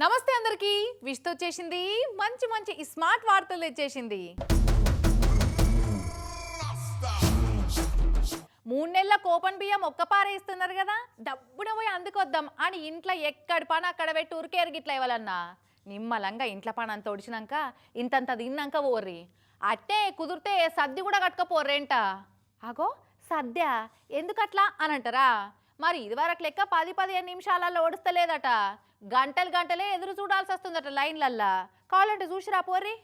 నమస్తే అందరికీ. విష్తో వచ్చేసింది. మంచి మంచి స్మార్ట్ వార్తలు తెచ్చేసింది మూడు నెలల కోపన్ బియ్యం ఒక్క పారేస్తున్నారు కదా. డబ్బున పోయి అందుకొద్దాం. అని ఇంట్లో ఎక్కడ పని అక్కడ పెట్టి ఉరికేరు గిట్ల ఇవ్వాలన్నా. నిమ్మలంగా ఇంట్లో పని అంత ఒడిచినాక ఇంతంత తిన్నాక ఓర్రి అట్టే కుదిరితే సద్ది కూడా కట్టుకపోర్రేంట. అగో సద్య ఎందుకట్లా? అని అంటారా? మరి ఇదివరకు లెక్క పది పదిహేను నిమిషాలలో ఓడుస్తలేదట. గంటలు గంటలే ఎదురు చూడాల్సి వస్తుందట లైన్లల్లా. కావాలంటే చూసిరా పోర్రి?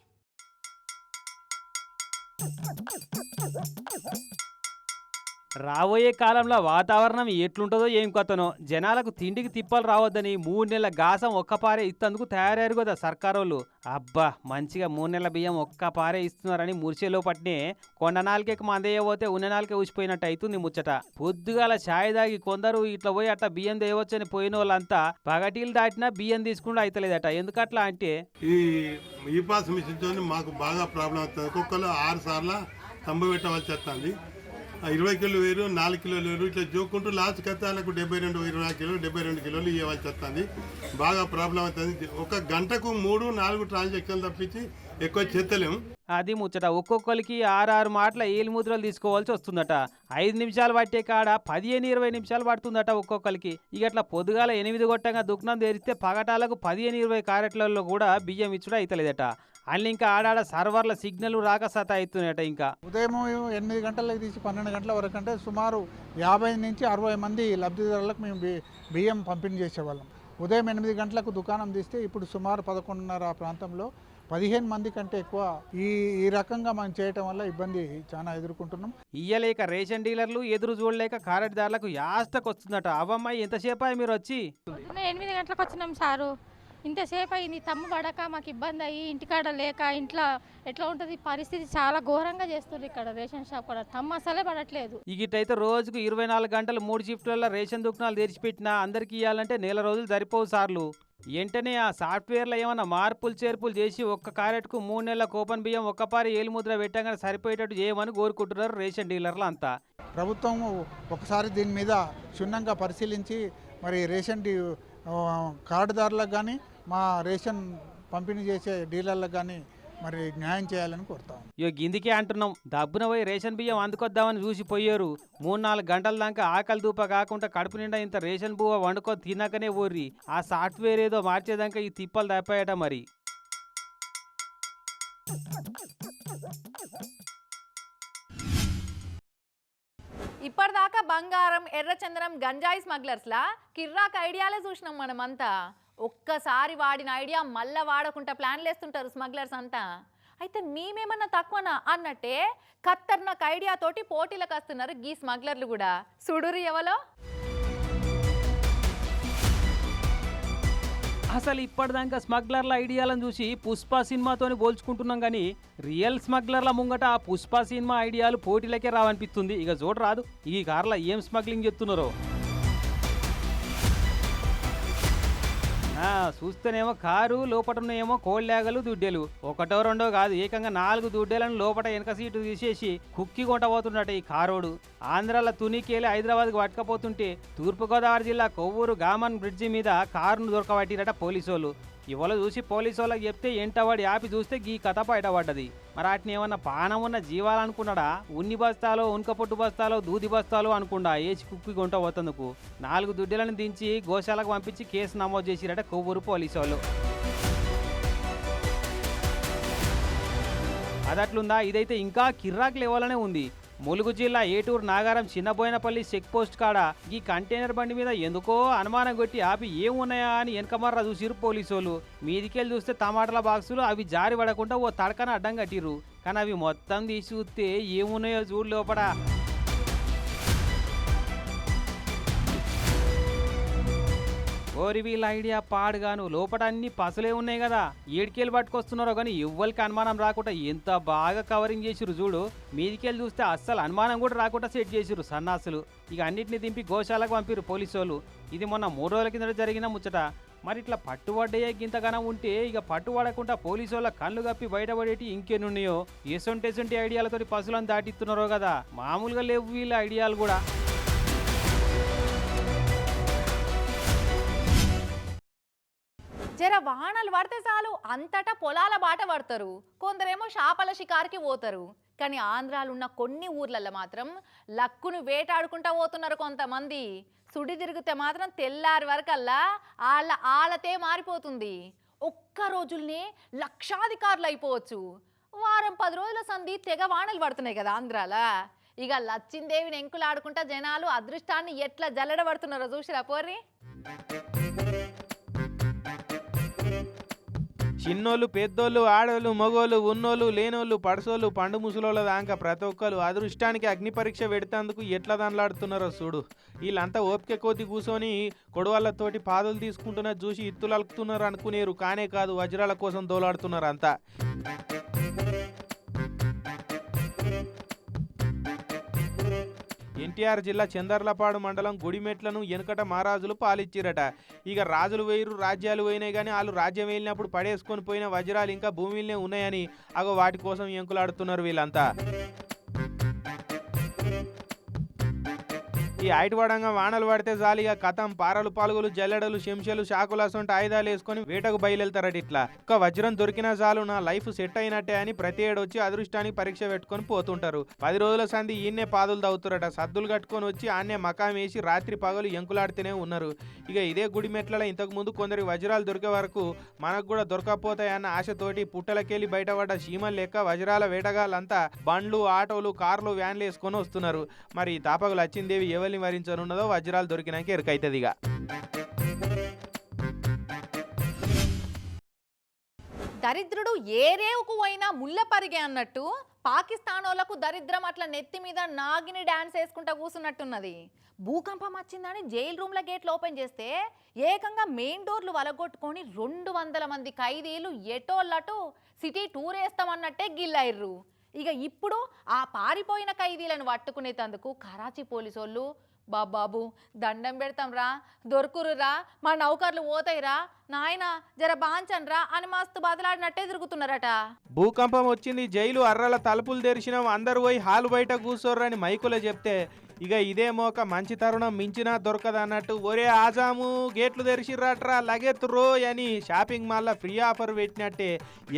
రాబోయే కాలంలో వాతావరణం ఎట్లుంటుందో ఏం కొత్తనో జనాలకు తిండికి తిప్పలు రావద్దని మూడు నెలల గాసం ఒక్క పారే ఇస్తందుకు తయారయ్యారు కదా సర్కారోళ్ళు. అబ్బా మంచిగా మూడు నెలల బియ్యం ఒక్క పారే ఇస్తున్నారని మురిసేలో పట్నే కొండ నాలుకేకి మందేయబోతే ఉన్న నాలుకే ఊసిపోయినట్టు అవుతుంది ముచ్చట. పొద్దుగాల ఛాయ్ దాగి కొందరు ఇట్లా పోయి అట్లా బియ్యం తేవచ్చని పోయిన వాళ్ళంతా పగటీలు దాటినా బియ్యం తీసుకుండా అయితలేదట. ఎందుకట్లా అంటే? ఈ ఈ పాస్ మాకు బాగా ప్రాబ్లం అవుతుంది. ఒక్కొక్కరు ఆరు సార్లు తంబు పెట్టవలసి వస్తుంది. ఇరవై కిలోలు వేరు నాలుగు కిలోలు వేరు. ఇట్లా జోకుంటూ లాస్ట్ కత్తాలకు డెబ్బై రెండు ఇరవై కిలోలు డెబ్బై రెండు కిలోలు ఇవ్వాల్సి వస్తుంది. బాగా ప్రాబ్లం అవుతుంది. ఒక గంటకు మూడు నాలుగు ట్రాన్సాక్షన్లు తప్పించి ఎక్కువ చేస్తలేము. అది ముచ్చట. ఒక్కొక్కరికి ఆరు మాటల ఏలు ముద్రలు తీసుకోవాల్సి వస్తుందట. ఐదు నిమిషాలు పట్టే కాడ పదిహేను ఇరవై నిమిషాలు పడుతుందట ఒక్కొక్కరికి. ఇక అట్లా పొద్దుగాల ఎనిమిది గొట్టంగా దుకాణం తెరిస్తే పగటాలకు పదిహేను ఇరవై కారెట్లలో కూడా బియ్యం ఇచ్చుడు అయితలేదట. అల్లి ఇంకా ఆడాడ సర్వర్ల సిగ్నల్ రాక సత అవుతున్నాయట ఇంకా. ఉదయం ఎనిమిది గంటలకు తీసి పన్నెండు గంటల వరకు అంటే సుమారు యాభై నుంచి అరవై మంది లబ్ధిదారులకు మేము బి- బియ్యం పంపిణీ చేసేవాళ్ళం. ఉదయం ఎనిమిది గంటలకు దుకాణం తీస్తే ఇప్పుడు సుమారు పదకొండున్నర ఆ ప్రాంతంలో పదిహేను మంది కంటే ఎక్కువ ఈ ఈ రకంగా మనం చేయటం వల్ల ఇబ్బంది చాలా ఎదుర్కొంటున్నాం. ఇయ్యలేక రేషన్ డీలర్లు ఎదురు చూడలేక కారెట్దారులకు యాస్తకు వస్తుందట అవమ్మాయి ఎంతసేపు మీరు వచ్చి? ఎనిమిది గంటలకు వచ్చినాం సారు. ఇంతసేపు అయింది తమ్ము పడక మాకు ఇబ్బంది అయ్యి ఇంటికాడ లేక ఇంట్లో ఎట్లా ఉంటుంది? పరిస్థితి చాలా ఘోరంగా చేస్తుంది ఇక్కడ రేషన్ షాప్ కూడా. తమ్ము అసలే పడట్లేదు. ఇక ఇటైతే రోజుకు ఇరవై నాలుగు గంటలు మూడు షిఫ్ట్లలో రేషన్ దుకాణాలు తెరిచిపెట్టినా అందరికి ఇవ్వాలంటే నెల రోజులు సరిపోవు సార్లు. వెంటనే ఆ సాఫ్ట్వేర్లో ఏమైనా మార్పులు చేర్పులు చేసి ఒక్క క్యారెట్కు మూడు నెలల కూపన్ బియ్యం ఒక్కపారి ఏలు ముద్ర పెట్టగానే సరిపోయేటట్టు చేయమని కోరుకుంటున్నారు రేషన్ డీలర్లు అంతా. ప్రభుత్వం ఒకసారి దీని మీద క్షుణ్ణంగా పరిశీలించి మరి రేషన్ డి కార్డుదారులకు కానీ మా రేషన్ పంపిణీ చేసే డీలర్లకు కానీ మరి న్యాయం చేయాలని కోరుతాం ఇక గిందికే అంటున్నాం. డబ్బున పోయి రేషన్ బియ్యం అందుకొద్దామని చూసి పోయారు. మూడు నాలుగు గంటల దాకా ఆకలి దూప కాకుండా కడుపు నిండా ఇంత రేషన్ బువ్వ వండుకో తిన్నాకనే ఊర్రి. ఆ సాఫ్ట్వేర్ ఏదో మార్చేదాకా ఈ తిప్పలు తప్పాయట మరి. ఇప్పటిదాకా బంగారం ఎర్రచందనం గంజాయి స్మగ్లర్స్లా కిర్రాక్ ఐడియాలే చూసినాం మనమంతా. ఒక్కసారి వాడిన ఐడియా మళ్ళా వాడకుండా ప్లాన్లు వేస్తుంటారు స్మగ్లర్స్ అంతా. అయితే మేమేమన్నా తక్కువనా? అన్నట్టే ఖత్తర్ ఐడియా తోటి పోటీలకు వస్తున్నారు గీ స్మగ్లర్లు కూడా. సుడురు ఎవలో? అసలు ఇప్పటిదాకా స్మగ్లర్ల ఐడియాలను చూసి పుష్ప సినిమాతోని పోల్చుకుంటున్నాం కానీ రియల్ స్మగ్లర్ల ముంగట ఆ పుష్ప సినిమా ఐడియాలు పోటీలకే రావనిపిస్తుంది. ఇక చూడరాదు. ఈ కార్ల ఏం స్మగ్లింగ్ చెప్తున్నారో? చూస్తేనేమో కారు లోపటనేమో కోళ్ళేగలు దుడ్డెలు. ఒకటో రెండో కాదు ఏకంగా నాలుగు దుడ్డెలను లోపట వెనక సీటు తీసేసి కుక్కి కొట్టబోతున్నట ఈ కారోడు. ఆంధ్రాల తునికేలి హైదరాబాద్కి పట్టకపోతుంటే తూర్పుగోదావరి జిల్లా కొవ్వూరు గామన్ బ్రిడ్జి మీద కారును దొరకబట్టిరట పోలీసోళ్ళు. ఇవాళ చూసి పోలీసు వాళ్ళకి చెప్తే ఎంటవాడి ఆపి చూస్తే గీ కథ బయటపడ్డది మరి వాటిని ఏమన్నా పానం ఉన్న జీవాలనుకున్నాడా ఉన్ని బస్తాలో ఉనకపొట్టు బస్తాలో దూది బస్తాలో అనుకుండా ఏచి కుక్కి గుంట పోతందుకు. నాలుగు దుడ్డలను దించి గోశాలకు పంపించి కేసు నమోదు చేసిరట కొవ్వూరు పోలీసు వాళ్ళు. అదట్లుందా? ఇదైతే ఇంకా కిర్రాక్ లెవెల్లోనే ఉంది. ములుగు జిల్లా ఏటూరు నాగారం చిన్నబోయినపల్లి చెక్ పోస్ట్ కాడ ఈ కంటైనర్ బండి మీద ఎందుకో అనుమానం కొట్టి ఆపి ఏమున్నాయా అని వెనకమర్ర చూసిరు పోలీసులు మీదికెళ్ళి చూస్తే టమాటాల బాక్సులు అవి జారి పడకుండా ఓ తడకన అడ్డం కట్టిరు కానీ అవి మొత్తం తీసి చూస్తే ఏమున్నాయో చూడు లోపల. ఓరి వీళ్ళ ఐడియా పాడుగాను లోపల అన్ని పసలే ఉన్నాయి కదా. ఏడికెళ్ళి పట్టుకొస్తున్నారో కానీ ఎవ్వరికి అనుమానం రాకుండా ఎంత బాగా కవరింగ్ చేసిరు చూడు. మీదికెళ్ళి చూస్తే అస్సలు అనుమానం కూడా రాకుండా సెట్ చేసిరు సన్నాసులు. ఇక అన్నిటిని దింపి గోశాలకు పంపిరు పోలీసు వాళ్ళు ఇది మొన్న మూడు రోజుల కింద జరిగిన ముచ్చట? మరి ఇట్లా పట్టుబడ్డయ్యే గింతగానం ఉంటే ఇక పట్టుబడకుండా పోలీసు వాళ్ళ కళ్ళు కప్పి బయటపడేటి ఇంకెన్నున్నాయో ఎసొంటెసొంటి ఎసొంటి ఐడియాలతోటి పసులను దాటిస్తున్నారో కదా. మామూలుగా లేవు వీళ్ళ ఐడియాలు కూడా. జర వానలు పడితే చాలు. అంతటా పొలాల బాట పడతారు. కొందరేమో షాపల షికారికి పోతారు. కానీ ఆంధ్రాలో ఉన్న కొన్ని ఊర్లలో మాత్రం లక్కును వేటాడుకుంటా పోతున్నారు కొంతమంది. సుడి తిరిగితే మాత్రం తెల్లారి వరకల్లా వాళ్ళ ఆలతే మారిపోతుంది. ఒక్క రోజుల్నే లక్షాధికారులు అయిపోవచ్చు. వారం పది రోజుల సంధి తెగ వానలు పడుతున్నాయి కదా ఆంధ్రాల? ఇక లచ్చిందేవిని ఎంకులాడుకుంటా జనాలు అదృష్టాన్ని ఎట్లా జల్లడబడుతున్నారో చూసిరా పోర్రి? చిన్నోళ్ళు పెద్దోళ్ళు ఆడోళ్ళు మగోళ్ళు ఉన్నోళ్ళు లేనోళ్ళు పడసోళ్ళు పండు ముసలోళ్ళ దాకా ప్రతి ఒక్కరు అదృష్టానికి అగ్ని పరీక్ష పెడతాందుకు ఎట్లా దానిలాడుతున్నారో చూడు. వీళ్ళంతా ఓపిక కొద్ది కూర్చొని కొడవళ్ళతోటి పాదులు తీసుకుంటున్న చూసి ఇత్తులు అలుకుతున్నారు అనుకునేరు కానే కాదు వజ్రాల కోసం దోలాడుతున్నారు అంతా ఎన్టీఆర్ జిల్లా చందర్లపాడు మండలం గుడిమెట్లను వెనుకట మహారాజులు పాలిచ్చిరట. ఇక రాజులు వేయరు రాజ్యాలు పోయినాయి కానీ వాళ్ళు రాజ్యం వెళ్ళినప్పుడు పడేసుకొని పోయిన వజ్రాలు ఇంకా భూమిలోనే ఉన్నాయని అగో వాటి కోసం ఎంకులాడుతున్నారు వీళ్ళంతా. ఈ ఐటవాడంగా వానలు పడితే జాలిగా కథం పారలు పాలుగులు జల్లెడలు చెంచాలు షాకులు అసొంటి ఆయుధాలు వేసుకొని వేటకు బయలుదేరట ఇట్లా. ఒక వజ్రం దొరికినా చాలు నా లైఫ్ సెట్ అయినట్టే అని ప్రతి ఏడు వచ్చి అదృష్టానికి పరీక్ష పెట్టుకొని పోతుంటారు. పది రోజుల సంధి ఈయన్నే పాదులు తవ్వుతారట. సద్దులు కట్టుకొని వచ్చి ఆన్నే మకాం వేసి రాత్రి పగలు ఎంకులాడుతూనే ఉన్నారు. ఇక ఇదే గుడి మెట్లలో ఇంతకు ముందు కొందరికి వజ్రాలు దొరికే వరకు మనకు కూడా దొరకపోతాయన్న ఆశతోటి పుట్టలకెళ్ళి బయటపడ్డ చీమలు లెక్క వజ్రాల వేటగాళ్ళంతా బండ్లు ఆటోలు కార్లు వ్యాన్లు వేసుకొని వస్తున్నారు. మరి దాపకులు అచ్చిందేవి ఎవరి నివారించనున్నదో వజ్రాలు దొరికినాక ఎరుకైతుంది ఇక దరిద్రుడు ఏ రేవుకు పోయినా ముళ్ళ పరిగే అన్నట్టు పాకిస్తానోళ్ళకు దరిద్రం అట్లా నెత్తి మీద నాగిని డాన్స్ వేసుకుంటా కూసున్నట్టున్నది. భూకంపం వచ్చిందని జైలు రూమ్ల గేట్లు ఓపెన్ చేస్తే ఏకంగా మెయిన్ డోర్లు వలగొట్టుకొని రెండు వందల మంది ఖైదీలు ఎటోళ్ళటు సిటీ టూర్ వేస్తామన్నట్టే గిల్లైర్రు ఇక ఇప్పుడు ఆ పారిపోయిన ఖైదీలను పట్టుకునేటందుకు కరాచీ పోలీసోళ్ళు బాబాబు దండం పెడతాం రా దొరకురురా మా నౌకర్లు పోతాయిరా నాయనా జర బాంచన్రా అని మస్తు బదలాడినట్టే తిరుగుతున్నారట. భూకంపం వచ్చింది జైలు అర్రల తలుపులు తెరిచినాం అందరు పోయి హాలు బయట కూర్చోర్రని మైకులో చెప్తే ఇక ఇదేమో ఒక మంచి తరుణం మించినా దొరకదన్నట్టు ఒరే ఆజాము గేట్లు తెరిచిర్రాట్రా లగెత్తురో అని షాపింగ్ మాల్లో ఫ్రీ ఆఫర్ పెట్టినట్టే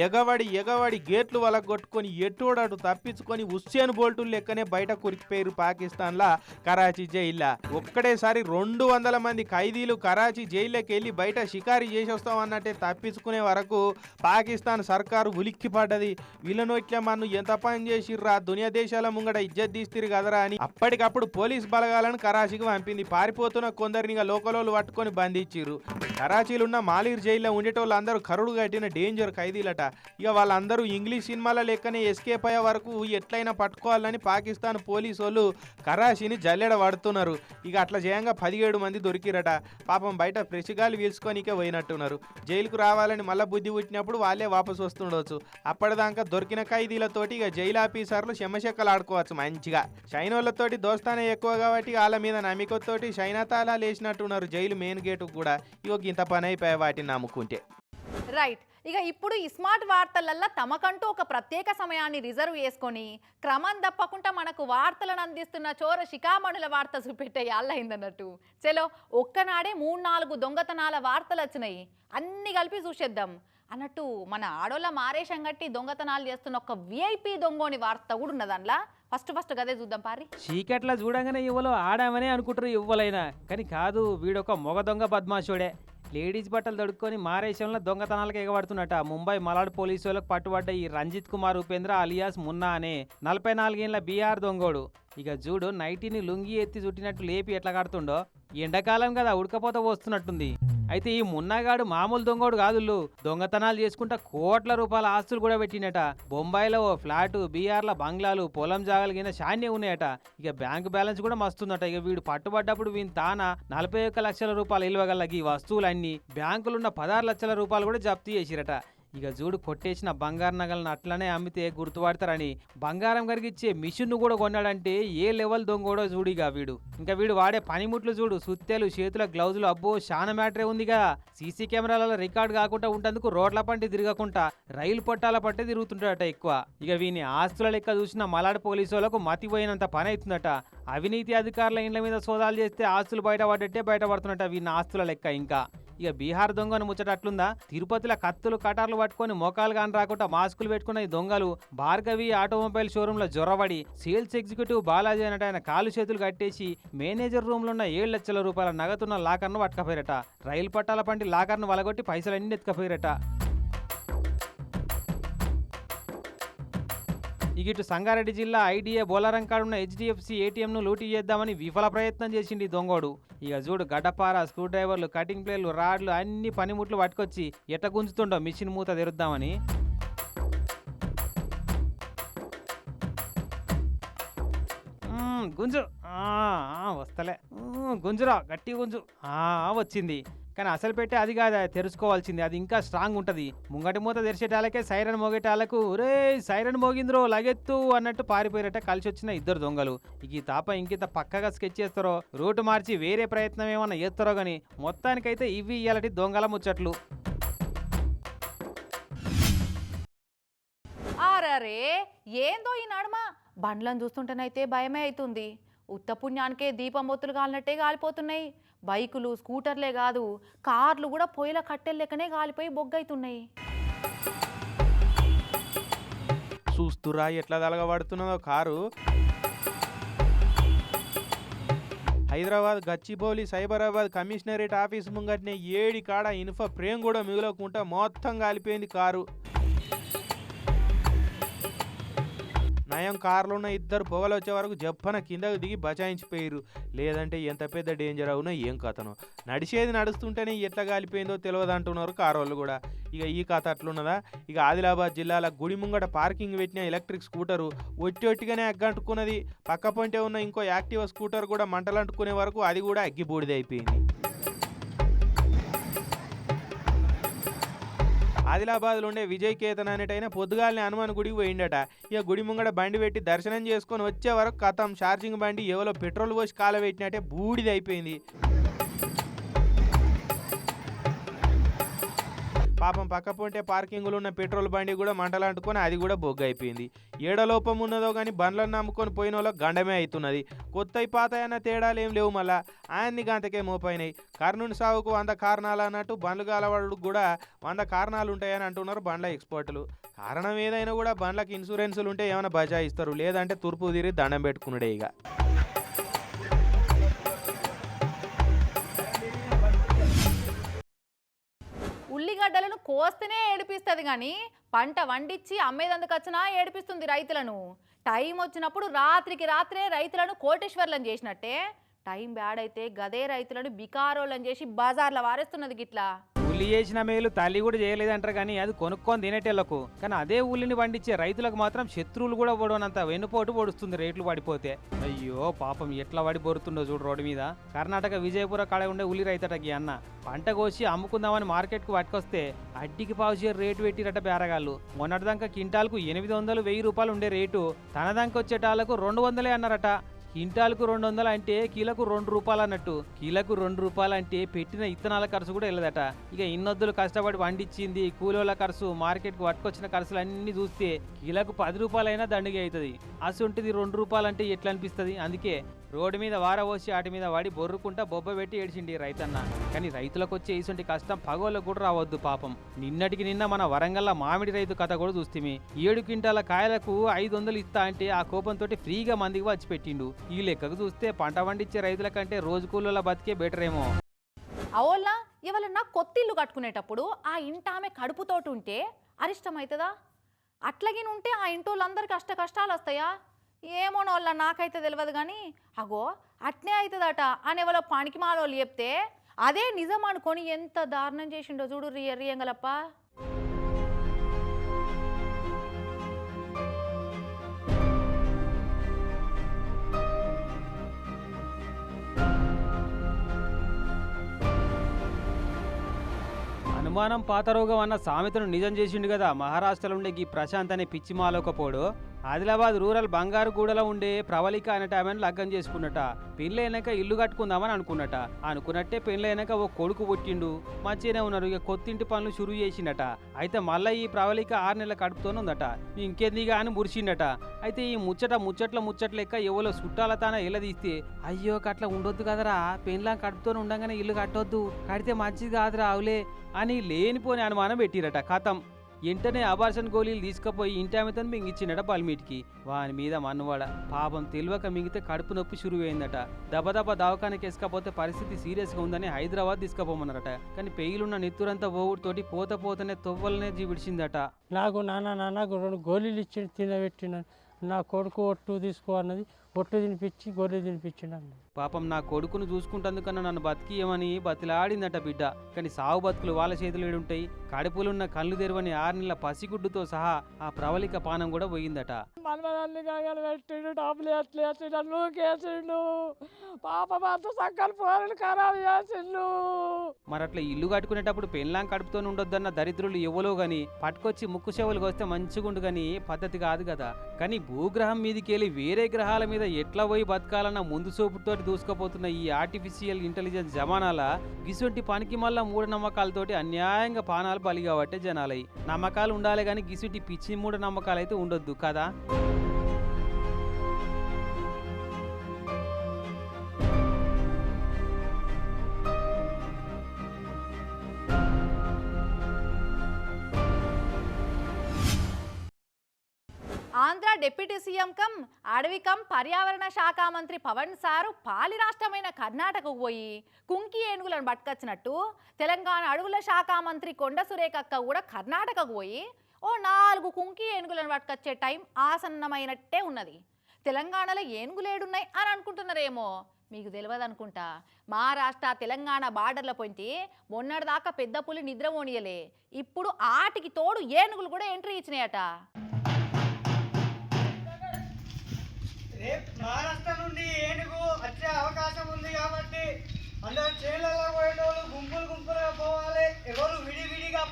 ఎగవడి ఎగవడి గేట్లు వలగొట్టుకొని ఎట్టుడటు తప్పించుకొని హుస్సేన్ బోల్టులు లెక్కనే బయట కురికిపోయారు పాకిస్తాన్లా కరాచీ జైల్లో ఒక్కడేసారి రెండు వందల మంది ఖైదీలు కరాచీ జైల్లోకి వెళ్ళి బయట షికారీ చేసి అన్నట్టే తప్పించుకునే వరకు పాకిస్తాన్ సర్కారు ఉలిక్కి పడ్డది వీళ్ళను ఇట్లా మనం ఎంత పని చేసిర్రా దునియా దేశాల ముంగడ ఇజ్జత్ తీస్తారు కదరా అని అప్పటికప్పుడు పోలీస్ బలగాలను కరాచీకి పంపింది. పారిపోతున్న కొందరిని ఇక లోకలోళ్ళు పట్టుకొని బంధించిర్రు. కరాచీలో ఉన్న మాలీర్ జైల్లో ఉండేటోళ్ళు వాళ్ళందరూ కరుడు కట్టిన డేంజర్ ఖైదీలట. ఇక వాళ్ళందరూ ఇంగ్లీష్ సినిమాల లెక్కనే ఎస్కేప్ అయ్యే వరకు ఎట్లయినా పట్టుకోవాలని పాకిస్తాన్ పోలీసు వాళ్ళు కరాచీని జల్లెడ పడుతున్నారు. ఇక అట్లా చేయంగా పదిహేడు మంది దొరికిరట. పాపం బయట ఫ్రెష్గాలు పీల్చుకోనికే పోయినట్టున్నారు. జైలుకు రావాలని మళ్ళీ బుద్ధి పుట్టినప్పుడు వాళ్ళే వాపసు వస్తుండొచ్చు. అప్పటిదాకా దొరికిన ఖైదీలతోటి ఇక జైలు ఆఫీసర్లు చెమ్మచెక్కలు ఆడుకోవచ్చు మంచిగా. చైనోళ్ళతోటి దోస్తానే ఎక్కువ కాబట్టి వాళ్ళ మీద నమ్మికతోటి చైనా తాళాలు వేసినట్టున్నారు జైలు మెయిన్ గేట్ కూడా. ఇక ఇంత పని అయిపోయాయి వాటిని నమ్ముకుంటే. రైట్. ఇక ఇప్పుడు ఈ స్మార్ట్ వార్తలల్లో తమకంటూ ఒక ప్రత్యేక సమయాన్ని రిజర్వ్ చేసుకొని క్రమం తప్పకుండా మనకు వార్తలను అందిస్తున్న చోర శిఖామణుల వార్త చూపెట్టే అల్లయిందన్నట్టు చలో ఒక్కనాడే మూడు నాలుగు దొంగతనాల వార్తలు వచ్చినాయి అన్ని కలిపి చూసేద్దాం. అన్నట్టు మన ఆడోళ్ళ మారేషం గట్టి దొంగతనాలు చేస్తున్న ఒక విఐపి దొంగోని వార్త కూడా ఉన్నది అందులో ఫస్ట్ ఫస్ట్ గదే చూద్దాం పారి. చీకట్ల చూడంగానే ఇవ్వలో ఆడామనే అనుకుంటారు ఇవ్వలైనా. కానీ కాదు వీడొక మొగ దొంగ బద్మాషుడే. లేడీస్ బట్టలు దొడుక్కొని మారేశంలో దొంగతనాలకు ఎగబడుతున్నట. ముంబై మలాడ్ పోలీసు వాళ్ళకు పట్టుబడ్డ ఈ రంజిత్ కుమార్ ఉపేంద్ర అలియాస్ మున్నా అనే నలభై నాలుగేళ్ళ బీఆర్ దొంగోడు. ఇక చూడు నైటీని లుంగి ఎత్తి చుట్టినట్టు లేపి ఎట్లా కడుతుండో? ఎండాకాలం కదా ఉడకపోత పోస్తున్నట్టుంది. అయితే ఈ మున్నగాడు మామూలు దొంగోడు కాదుల్లు. దొంగతనాలు చేసుకుంటా కోట్ల రూపాయల ఆస్తులు కూడా పెట్టినట బొంబాయిలో ఓ ఫ్లాటు బీఆర్ల బంగ్లాలు పొలం జాగాలు కింద శాన్యం ఉన్నాయట. ఇక బ్యాంక్ బ్యాలెన్స్ కూడా మస్తుందట. ఇక వీడు పట్టుబడ్డప్పుడు వీని తాన నలభై ఒక్క లక్షల రూపాయలు ఇల్వగల ఈ వస్తువులన్నీ బ్యాంకులున్న పదహారు లక్షల రూపాయలు కూడా జప్తు చేసిరట. ఇక చూడు కొట్టేసిన బంగారు నగలను అట్లనే అమ్మితే గుర్తుపడతారని బంగారం కరిగిచ్చే మిషన్ను కూడా కొన్నాడంటే ఏ లెవెల్ దొంగోడో చూడు ఇక వీడు. ఇంకా వీడు వాడే పనిముట్లు చూడు సుత్తెలు చేతుల గ్లౌజులు అబ్బో చాలా మ్యాటరే ఉందిగా. సీసీ కెమెరాలలో రికార్డ్ కాకుండా ఉంటందుకు రోడ్ల పంటి తిరగకుండా రైలు పట్టాల పట్టే తిరుగుతుంటాడట ఎక్కువ. ఇక వీని ఆస్తుల లెక్క చూసిన మలాడ్ పోలీసు వాళ్ళకు మతిపోయినంత పని అవుతుందట అవినీతి అధికారుల ఇండ్ల మీద సోదాలు చేస్తే ఆస్తులు బయటపడ్డట్టే బయటపడుతున్నట్ట వీని ఆస్తుల లెక్క ఇంకా. ఇక బీహార్ దొంగను ముచ్చట అట్లుందా తిరుపతిలో కత్తులు కటార్లు పట్టుకొని మోకాలు కాని రాకుండా మాస్కులు పెట్టుకున్న ఈ దొంగలు భార్గవి ఆటోమొబైల్ షోరూమ్లో జొరబడి సేల్స్ ఎగ్జిక్యూటివ్ బాలాజీ అనట ఆయన కాలు చేతులు కట్టేసి మేనేజర్ రూమ్లో ఉన్న ఏడు లక్షల రూపాయల నగదున్న లాకర్ను పట్టుకపోయారట. రైలు పట్టాల పంటి లాకర్ను వలగొట్టి పైసలన్నీ ఎత్తుకపోయారట ఇక ఇటు సంగారెడ్డి జిల్లా ఐడిఏ బోలారం కాడున్న హెచ్డిఎఫ్సి ఏటీఎంను లూటీ చేద్దామని విఫల ప్రయత్నం చేసింది దొంగోడు. ఇక చూడు గడ్డపార స్క్రూ డ్రైవర్లు కటింగ్ ప్లేలు రాడ్లు అన్ని పనిముట్లు పట్టుకొచ్చి ఎట్ట గుంజుతుండో మిషన్ మూత తెరుద్దామని గుంజు ఆ, వస్తలే. గుంజురా గట్టి గుంజు వచ్చింది. కానీ అసలు పెట్టే అది కాదు తెరుచుకోవాల్సింది. అది ఇంకా స్ట్రాంగ్ ఉంటుంది. ముంగటి మూత తెరిచేటాలకే సైరన్ మోగేటాలకు రే సైరన్ మోగింద్రో లగెత్తు అన్నట్టు పారిపోయినట్ట కలిసి వచ్చిన ఇద్దరు దొంగలు. ఇక ఈ తాప ఇంకింత పక్కగా స్కెచ్ చేస్తారో రూట్ మార్చి వేరే ప్రయత్నం ఏమన్నా చేస్తారో గాని మొత్తానికైతే ఇవి ఇయ్యాలటి దొంగల ముచ్చట్లు. ఆరరే ఏందో ఈ నడుమ బండ్లను చూస్తుంటేనైతే భయమే అవుతుంది ఉత్త పుణ్యానికే దీపం ఒత్తులు కాలినట్టే కాలిపోతున్నాయి. బైకులు స్కూటర్లే కాదు కార్లు కూడా పొయ్యిల కట్టెలు కాలిపోయి బొగ్గైతున్నాయి. చూస్తురా ఎట్లా తలగబడుతున్నదో car. Hyderabad Gachibowli Cyberabad commissionerate office ముంగట్నే ఏడి కాడ ఇనుఫ ప్రేమ్ కూడా మిగులకుండా మొత్తం కాలిపోయింది కారు. నయం కారులో ఉన్న ఇద్దరు పొగలు వచ్చే వరకు జప్పన కిందకు దిగి బచాయించిపోయారు లేదంటే ఎంత పెద్ద డేంజర్ అవునో ఏం కథనో. నడిచేది నడుస్తుంటేనే ఎట్లా కాలిపోయిందో తెలియదు అంటున్నారు కారు వాళ్ళు కూడా. ఇక ఈ కథ అట్లున్నదా? ఇక ఆదిలాబాద్ జిల్లాల గుడి ముంగట పార్కింగ్ పెట్టిన ఎలక్ట్రిక్ స్కూటరు ఒట్టి ఒట్టిగానే అగ్గంటుకున్నది. పక్క పొంటే ఉన్న ఇంకో యాక్టివ్ స్కూటర్ కూడా మంటలంటుకునే వరకు అది కూడా అగ్గిబూడిదైపోయింది. ఆదిలాబాద్లో ఉండే విజయ్ కేతన్ అనేటైనా పొద్దుగాలనే హనుమాన్ గుడికి పోయిండట. ఇక గుడి ముంగడ బండి పెట్టి దర్శనం చేసుకొని వచ్చే వరకు కథం ఛార్జింగ్ బండి ఎవరో పెట్రోల్ పోసి కాలబెట్టినట్టే బూడిదైపోయింది. పాపం పక్క పొంటే పార్కింగ్లో ఉన్న పెట్రోల్ బండి కూడా మంటలు అంటుకొని అది కూడా బొగ్గు అయిపోయింది ఏడలోపం ఉన్నదో కానీ బండ్లను నమ్ముకొని పోయిన వాళ్ళకి గండమే అవుతున్నది కొత్త పాతయన్న తేడాలు ఏం లేవు మళ్ళా. ఆయన్ని గంతకే మోపైనాయి. కర్ణుని సాగుకు వంద కారణాలు అన్నట్టు బండ్లు కాలవాడు కూడా వంద కారణాలు ఉంటాయని అంటున్నారు బండ్ల ఎక్స్పర్టులు. కారణం ఏదైనా కూడా బండ్లకు ఇన్సూరెన్సులు ఉంటే ఏమైనా బజాయిస్తారు. లేదంటే తూర్పు తీరి దండం పెట్టుకున్నాడే ఇక. ఉల్లిగడ్డలను కోస్తేనే ఏడిపిస్తుంది కానీ పంట వండించి అమ్మేదందుకు వచ్చినా ఏడిపిస్తుంది రైతులను. టైం వచ్చినప్పుడు రాత్రికి రాత్రే రైతులను కోటేశ్వర్లను చేసినట్టే టైం బ్యాడ్ అయితే గదే రైతులను బికారోళ్ళని చేసి బజార్ల వారేస్తున్నది గిట్లా. ఉల్లి చేసిన మేలు తల్లి కూడా చేయలేదంటారు కానీ అది కొనుక్కొని తినేటోళ్ళకు కానీ అదే ఉల్లిని పండించే రైతులకు మాత్రం శత్రువులు కూడా పడవనంత వెన్నుపోటు పొడుస్తుంది రేట్లు పడిపోతే. అయ్యో పాపం ఎట్లా పడి పొరుతుండో చూడు రోడ్డు మీద. కర్ణాటక విజయపుర కాడ ఉండే ఉల్లి రైతటకి అన్న. పంట కోసి అమ్ముకుందామని మార్కెట్కు పట్టుకొస్తే అడ్డికి పావుచే రేటు పెట్టిరట బేరగాళ్ళు. మొన్నటిదాకా కింటాల్కు ఎనిమిది వందలు వెయ్యి రూపాయలు ఉండే రేటు. తనదాకా వచ్చేటాలకు రెండు వందలే అన్నారట. క్వింటాల్కు రెండు వందలు అంటే కీలకు రెండు రూపాయలు అన్నట్టు. కీలకు రెండు రూపాయలు అంటే పెట్టిన ఇత్తనాల ఖర్చు కూడా వెళ్ళదట. ఇక ఇన్నొద్దులు కష్టపడి వండిచ్చింది కూలోళ్ళ ఖర్చు మార్కెట్కి పట్టుకొచ్చిన ఖర్చులు అన్ని చూస్తే కీలకు పది రూపాయలైనా దండిగా అవుతుంది. అసొంటిది రెండు రూపాయలు అంటే ఎట్లా అనిపిస్తుంది? అందుకే రోడ్డు మీద వారవోసి వాటి మీద వాడి బొర్రుకుంటా బొబ్బ పెట్టి ఏడిచిండి రైతన్న. కానీ రైతులకు వచ్చే ఇటువంటి కష్టం పగోళ్ళకు కూడా రావద్దు పాపం. నిన్నటికి నిన్న మన వరంగల్ల మామిడి రైతు కథ కూడా చూస్తే ఏడు క్వింటాల కాయలకు ఐదు వందలు ఇస్తా అంటే ఆ కోపంతో ఫ్రీగా మందికి వచ్చి పెట్టిండు ఈ లెక్కకు చూస్తే పంట పండించే రైతుల కంటే రోజు కూలీల బతికే బెటర్ ఏమో అవోలా ఇవాళ నా కట్టుకునేటప్పుడు ఆ ఇంట ఆమె కడుపుతోటి ఉంటే అరిష్టం అవుతుందా అట్లాగిన ఉంటే ఆ ఇంటి వాళ్ళందరికీ కష్ట కష్టాలు వస్తాయా ఏమో వాళ్ళ నాకైతే తెలియదు కానీ అగో అట్నే అవుతుందట అని ఎవరో పనికి మాలోళ్ళు చెప్తే అదే నిజం అనుకొని ఎంత దారుణం చేసిండో చూడు రియ రియంగలప్ప. అనుమానం పాతరోగం అన్న సామెతను నిజం చేసిండు కదా మహారాష్ట్రలో ఉండే ఈ ప్రశాంత్ అనే పిచ్చి మాలోకపోడు. ఆదిలాబాద్ రూరల్ బంగారుగూడలో ఉండే ప్రవళిక అనే ఆమెను లగ్గం చేసుకున్నట. పెళ్ళైనాక ఇల్లు కట్టుకుందామని అనుకున్నట. అనుకున్నట్టే పెళ్ళైనాక ఓ కొడుకు పుట్టిండు. మంచిగానే ఉన్నారు. ఇక కొత్తింటి పనులు షురు చేసిండట. అయితే మళ్ళీ ఈ ప్రవళిక ఆరు నెలల కడుపుతోనే ఉందట ఇంకేందిగా అని మురిసిండట. అయితే ఈ ముచ్చట ముచ్చట్ల ముచ్చట లెక్క ఎవరో చుట్టాల తాన తీస్తే అయ్యో అట్లా ఉండొద్దు కదరా. పెళ్ళాం కడుపుతోనే ఉండగానే ఇల్లు కట్టొద్దు. కడితే మంచిది కాదురా అవులే అని లేనిపోని అనుమానం పెట్టిరట కథం. వెంటనే అబార్షన్ గోళీలు తీసుకుపోయి ఇంటి ఆమెతో మింగిచ్చినట బల్మీటికి వాని మీద మన్నువాడ. పాపం తెలియక మింగితే కడుపు నొప్పి షురువైందట. దబదబ దవాఖానకి వేసుకపోతే పరిస్థితి సీరియస్గా ఉందని హైదరాబాద్ తీసుకుపోమన్నారట. కానీ పెయిలున్న నెత్తురంతా ఓవుడితోటి పోత పోతనే తొవ్వలనే విడిచిందట. నాకు నాన్న నాన్న రెండు గోళీలు ఇచ్చి తినబెట్టిన నా కొడుకు ఒట్టు తీసుకో అన్నది ఒట్టు తినిపించి గోళీ తినిపించిండు అన్నది పాపం నా కొడుకును చూసుకుంటందుకన్నా నన్ను బతికియమని బతిలాడిందట బిడ్డ. కానీ సావు బతుకులు వాళ్ళ చేతులు ఏడుంటాయి. కడుపులున్న కళ్ళు తెరవని ఆరు నెలల పసిగుడ్డుతో సహా ఆ ప్రవళిక పానం కూడా పోయిందట. మనమదాన్ని కాగలు పెట్టిండు డబ్బులు ఎట్లు వేసిండు నూకేసిండు పాప మాత్రం సక్కలు పోరలు ఖరాబ్ చేసిండు. మరి అట్లా ఇల్లు కట్టుకునేటప్పుడు పెళ్ళాం కడుపుతో ఉండొద్దన్న దరిద్రులు ఎవలో గాని పట్టుకొచ్చి ముక్కు చెవులకు వస్తే మంచిగుండు గాని పద్ధతి కాదు కదా. కానీ భూగ్రహం మీదకి వెళ్ళి వేరే గ్రహాల మీద ఎట్లా పోయి బతకాలన్న ముందు చూపుతోటి దూసుకుపోతున్న ఈ ఆర్టిఫిషియల్ ఇంటెలిజెన్స్ జమానాల గిసుంటి పనికి మళ్ళా మూఢనమ్మకాలతోటి అన్యాయంగా పానాలు బలి కాబట్టే జనాలయ్యి నమ్మకాలు ఉండాలి కానీ గిసుంటి పిచ్చి మూఢనమ్మకాలు అయితే ఉండొద్దు కదా? డిప్యూటీ సీఎం కమ్ అడవి కమ్ పర్యావరణ శాఖ మంత్రి పవన్ సారు పాలి రాష్ట్రమైన కర్ణాటకకు పోయి కుంకి ఏనుగులను పట్టుకొచ్చినట్టు తెలంగాణ అడవుల శాఖ మంత్రి కొండ సురేఖక్క కూడా కర్ణాటకకు పోయి ఓ నాలుగు కుంకి ఏనుగులను పట్టుకొచ్చే టైం ఆసన్నమైనట్టే ఉన్నది. తెలంగాణలో ఏనుగులేడున్నాయి అని అనుకుంటున్నారేమో? మీకు తెలియదు అనుకుంటా. మహారాష్ట్ర తెలంగాణ బార్డర్ల పొంటి మొన్నటిదాకా పెద్ద పులి నిద్ర పోనీయలే ఇప్పుడు ఆటికి తోడు ఏనుగులు కూడా ఎంట్రీ ఇచ్చినాయట. రేపు మహారాష్ట్ర నుండి ఏనుగు వచ్చే అవకాశం ఉంది కాబట్టి అందరు చేనులలో పోయేటోళ్ళు గుంపులు గుంపులుగా పోవాలి. ఎవరు విడివిడిగా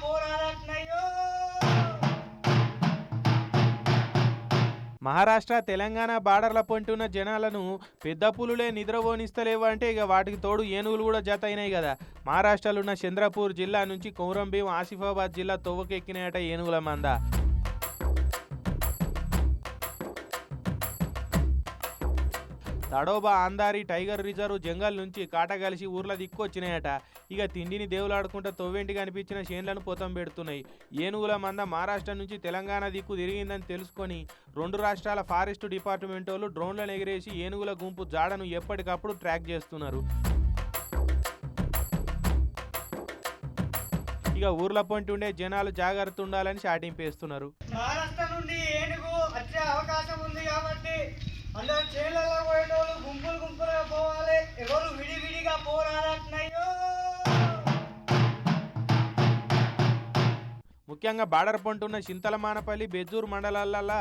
మహారాష్ట్ర తెలంగాణ బార్డర్ల పొంటున్న జనాలను పెద్ద పులులే నిద్రపోనిస్తలేవు అంటే ఇక వాటికి తోడు ఏనుగులు కూడా జత అయినాయి కదా. మహారాష్ట్రలో ఉన్న చంద్రపూర్ జిల్లా నుంచి కొమరంభీం ఆసిఫాబాద్ జిల్లా తొవ్వకెక్కినాయట ఏనుగుల మంద. తడోబా ఆందారి టైగర్ రిజర్వ్ జంగల్ నుంచి కాట కలిసి ఊర్ల దిక్కు వచ్చినాయట ఇక తిండిని దేవులాడుకుంటా తొవ్వెంటిగా కనిపించిన చేన్లను పోతం పెడుతున్నాయి. ఏనుగుల మంద మహారాష్ట్ర నుంచి తెలంగాణ దిక్కు తిరిగిందని తెలుసుకొని రెండు రాష్ట్రాల ఫారెస్ట్ డిపార్ట్మెంట్ వాళ్ళు డ్రోన్లను ఎగిరేసి ఏనుగుల గుంపు జాడను ఎప్పటికప్పుడు ట్రాక్ చేస్తున్నారు. ఇక ఊర్ల పొంటి ఉండే జనాలు జాగ్రత్త ఉండాలని షాటింపేస్తున్నారు. మహారాష్ట్ర నుండి ఏనుగు వచ్చే అవకాశం ఉంది కాబట్టి అందరు చేనులలో పోయేటోళ్ళు గుంపులు గుంపులుగా పోవాలి. ఎవరు విడివిడిగా పోరాడట్నయ్యో ముఖ్యంగా బార్డర్ పంటున్న చింతలమానపల్లి బెజ్జూరు మండలాలల్లా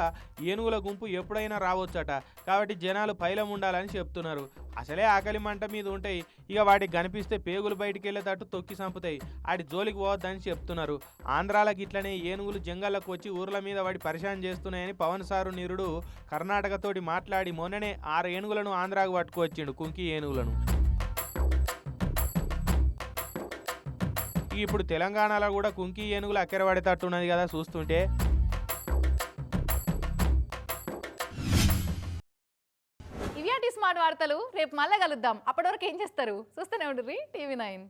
ఏనుగుల గుంపు ఎప్పుడైనా రావచ్చట. కాబట్టి జనాలు పైలం ఉండాలని చెప్తున్నారు. అసలే ఆకలి మంట మీద ఉంటాయి. ఇక వాటికి కనిపిస్తే పేగులు బయటికి వెళ్ళేటట్టు తొక్కి చంపుతాయి ఆడి జోలికి పోవద్దని చెప్తున్నారు. ఆంధ్రాలకు ఇట్లనే ఏనుగులు జంగళ్ళకు వచ్చి ఊర్ల మీద వాడి పరిశాన్ చేస్తున్నాయని పవన్ సారు నిరుడు కర్ణాటకతోటి మాట్లాడి మొన్ననే ఆరు ఏనుగులను ఆంధ్రాకు పట్టుకువచ్చిండు కుంకి ఏనుగులను. ఇప్పుడు తెలంగాణలో కూడా కుంకి ఏనుగులు అక్కెర పడేటట్టున్నది కదా చూస్తుంటే. ఇవి స్మార్ట్ వార్తలు రేపు మళ్ళీ కలుద్దాం. అప్పటి వరకు ఏం చేస్తారు? చూస్తూనే ఉండ్రి టీవీ నైన్.